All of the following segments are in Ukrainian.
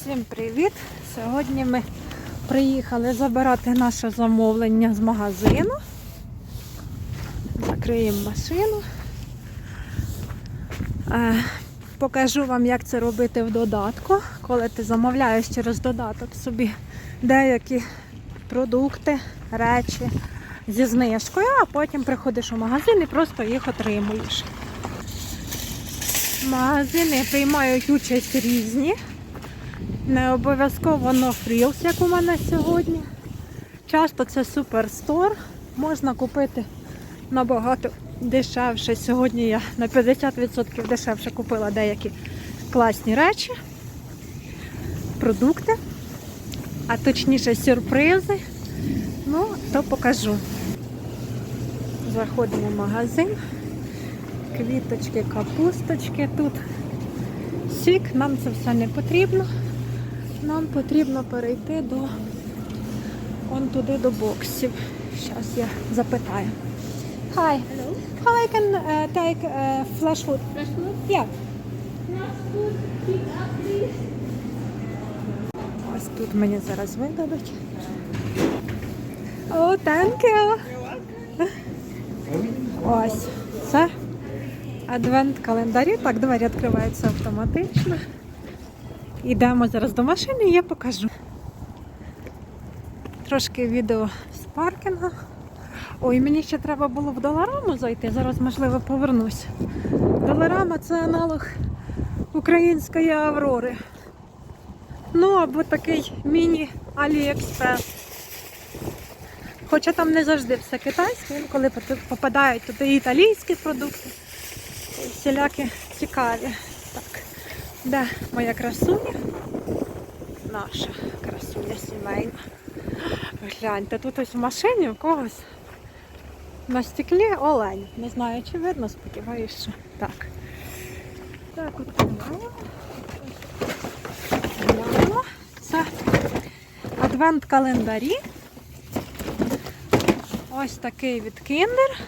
Всім привіт! Сьогодні ми приїхали забирати наше замовлення з магазину. Закриємо машину. Е, Покажу вам, як це робити в додатку, коли ти замовляєш через додаток собі деякі продукти, речі зі знижкою, а потім приходиш у магазин і просто їх отримуєш. Магазини приймають участь різні. Не обов'язково frills, як у мене сьогодні. Часто це суперстор. Можна купити набагато дешевше. Сьогодні я на 50% дешевше купила деякі класні речі, продукти, а точніше сюрпризи. Ну, то покажу. Заходимо в магазин. Квіточки, капусточки тут. Сік, нам це все не потрібно. Нам потрібно перейти до он туди до боксів. Зараз я запитаю. Hi. Hello. How I can uh, take uh, flash food? Fresh food? Yeah. Fresh food, pick up please. Ось тут мені зараз видадуть. О, oh, thank you. Ось це адвент календарі. Так, двері відкриваються автоматично. Йдемо зараз до машини і я покажу. Трошки відео з паркінгу. Ой, мені ще треба було в долараму зайти. Зараз, можливо, повернусь. Доларама це аналог української Аврори. Ну, або такий міні-Аліекспрес. Хоча там не завжди все китайське, інколи попадають туди італійські продукти, всілякі цікаві. Де моя красуня? Наша красуня сімейна. Гляньте, тут ось в машині у когось на стеклі олень. Не знаю, чи видно, сподіваюся, що так. Так, от. Глянемо. Це адвент календарі. Ось такий від Kinder.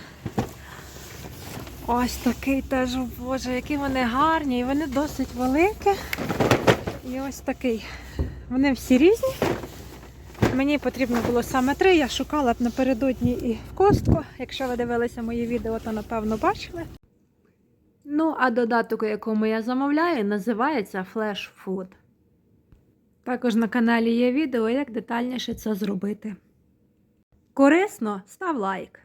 Ось такий теж, о, боже, які вони гарні, і вони досить великі. І ось такий. Вони всі різні. Мені потрібно було саме три. Я шукала б напередодні і в костку. Якщо ви дивилися мої відео, то напевно бачили. Ну, а додаток, якому я замовляю, називається Flash Food. Також на каналі є відео, як детальніше це зробити. Корисно, став лайк.